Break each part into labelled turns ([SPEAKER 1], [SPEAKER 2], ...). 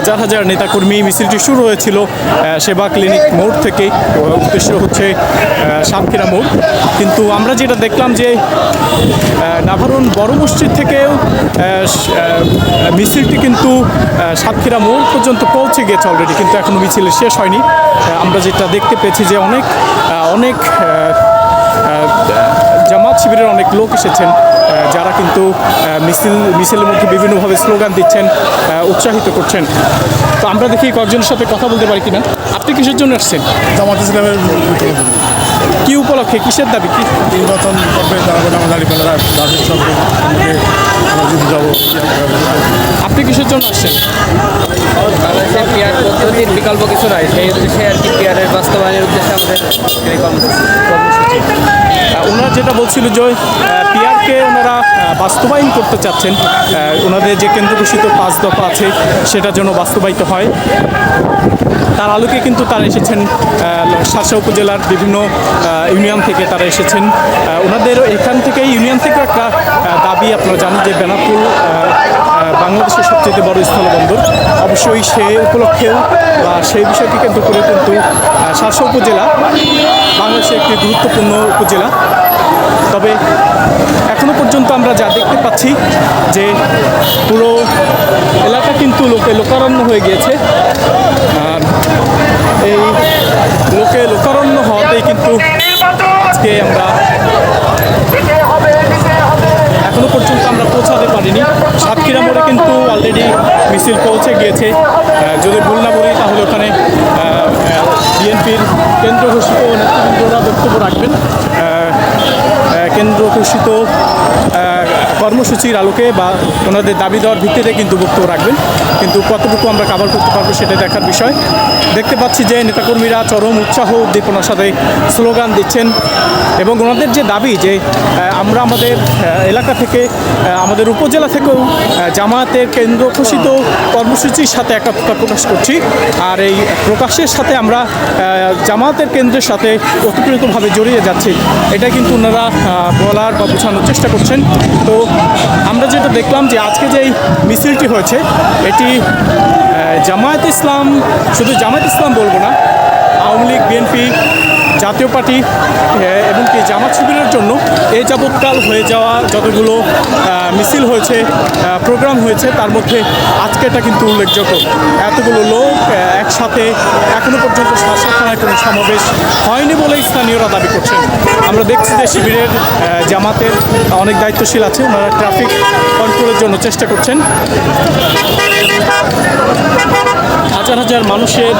[SPEAKER 1] হাজার হাজার নেতাকর্মী মিছিলটি শুরু হয়েছিল সেবা ক্লিনিক মোড় থেকে উদ্দেশ্য হচ্ছে সাতক্ষীরা মোড়। কিন্তু আমরা যেটা দেখলাম যে আহ, নাভারণ বড় মসজিদ থেকেও মিছিলটি কিন্তু সাতক্ষীরা মোড় পর্যন্ত পৌঁছে গেছে অলরেডি কিন্তু এখনও মিছিল শেষ হয়নি। আমরা যেটা দেখতে পেয়েছি যে অনেক অনেক জামাত শিবিরের অনেক লোক এসেছেন যারা কিন্তু মিছিল মিছিলের মধ্যে বিভিন্নভাবে স্লোগান দিচ্ছেন উৎসাহিত করছেন। তো আমরা দেখি কয়েকজনের সাথে কথা বলতে পারি কিনা। আপনি কিসের জন্য আসছেন?
[SPEAKER 2] জামাত ইসলামের
[SPEAKER 1] কি উপলক্ষে? কিসের দাবি? কি?
[SPEAKER 2] নির্বাচন করবে সঙ্গে
[SPEAKER 1] আপনি কিসের জন্য আসছেন?
[SPEAKER 3] বাংলাদেশের পিয়ার পদ্ধতির বিকল্প কিছু নাই। সেই উদ্দেশ্যে আর কি পিয়ারের বাস্তবায়নের উদ্দেশ্যে আমাদের কর্মসূচি।
[SPEAKER 1] ওনারা যেটা বলছিল যে পিআরকে ওনারা বাস্তবায়ন করতে চাচ্ছেন ওনাদের যে কেন্দ্র ঘোষিত পাঁচ দফা আছে, সেটা যেন বাস্তবায়িত হয়। তার আলোকে কিন্তু তারা এসেছেন শাসা উপজেলার বিভিন্ন ইউনিয়ন থেকে তারা এসেছেন। ওনাদের এখান থেকে ইউনিয়ন থেকে একটা দাবি আপনারা জানেন যে বেনাপুল বাংলাদেশের সবচেয়ে বড় স্থলবন্দর। অবশ্যই সে উপলক্ষেও বা সেই বিষয়টি কেন্দ্র করে কিন্তু আহ, শাসা উপজেলা বাংলাদেশের একটি গুরুত্বপূর্ণ উপজেলা। তবে এখনও পর্যন্ত আমরা যা দেখতে পাচ্ছি যে পুরো এলাকা কিন্তু লোকে লোকারণ্য হয়ে গিয়েছে। আর এই লোকে লোকারণ্য হওয়াতেই কিন্তু আজকে আমরা এখনও পর্যন্ত আমরা পৌঁছাতে পারিনি সাতক্ষীরা মোড়ে কিন্তু অলরেডি মিছিল পৌঁছে গিয়েছে। যদি ভুল না বলি, তাহলে ওখানে বিএনপির কেন্দ্র ঘোষিত নেতৃবৃন্দরা বক্তব্য রাখবেন। কেন্দ্র ঘোষিত কর্মসূচির আলোকে বা ওনাদের দাবি দেওয়ার ভিত্তিতে কিন্তু বক্তব্য রাখবেন। কিন্তু কতটুকু আমরা কাভার করতে পারব সেটা দেখার বিষয়। দেখতে পাচ্ছি যে নেতাকর্মীরা চরম উৎসাহ উদ্দীপনার সাথে স্লোগান দিচ্ছেন এবং ওনাদের যে দাবি যে আমরা আমাদের এলাকা থেকে আমাদের উপজেলা থেকেও জামায়াতের কেন্দ্র ঘোষিত কর্মসূচির সাথে একাত্মতা প্রকাশ করছি। আর এই প্রকাশের সাথে আমরা জামায়াতের কেন্দ্রের সাথে ওতপ্রোতভাবে জড়িয়ে যাচ্ছি। এটা কিন্তু ওনারা বলার বা বোঝানোর চেষ্টা করছেন। তো আমরা যেটা দেখলাম যে আজকে যে এই মিছিলটি হয়েছে, এটি জামায়াত ইসলাম, শুধু জামায়াত ইসলাম বলব না, Awami League, BNP Jatiya party এবং কি জামাত শিবিরের জন্য এই যাবৎকাল হয়ে যাওয়া যতগুলো মিছিল হয়েছে প্রোগ্রাম হয়েছে, তার মধ্যে আজকেটা কিন্তু উল্লেখযোগ্য। এতগুলো লোক একসাথে এখনও পর্যন্ত শাসখানায় কোনো সমাবেশ হয়নি বলেই স্থানীয়রা দাবি করছেন। আমরা দেখছি যে শিবিরের জামাতের অনেক দায়িত্বশীল আছে, ওনারা ট্রাফিক কন্ট্রোলের জন্য চেষ্টা করছেন। মানুষের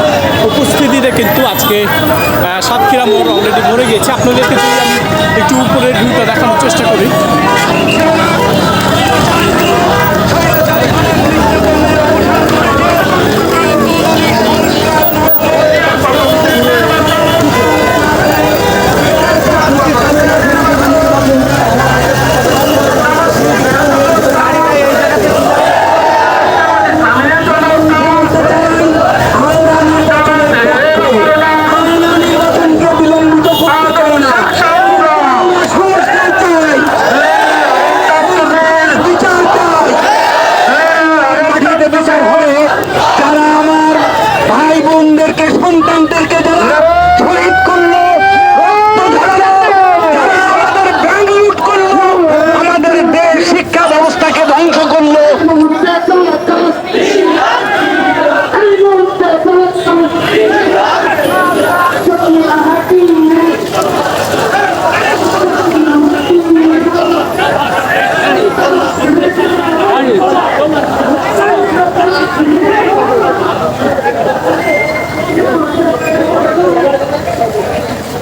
[SPEAKER 1] উপস্থিতিতে কিন্তু আজকে সাতক্ষীরা মোড় অলরেডি ভরে গিয়েছে। আপনাদেরকে যদি আমি একটু উপরের ভিউটা দেখানোর চেষ্টা করি।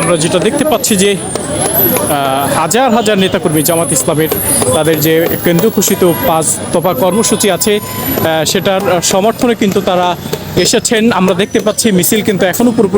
[SPEAKER 4] আমরা
[SPEAKER 1] যেটা দেখতে পাচ্ছি যে হাজার হাজার নেতাকর্মী জামাত ইসলামের তাদের যে কেন্দ্র ঘোষিত পাঁচ তফা কর্মসূচি আছে সেটার সমর্থনে কিন্তু তারা এসেছেন। আমরা দেখতে পাচ্ছি মিছিল কিন্তু এখনও পুরোপুরি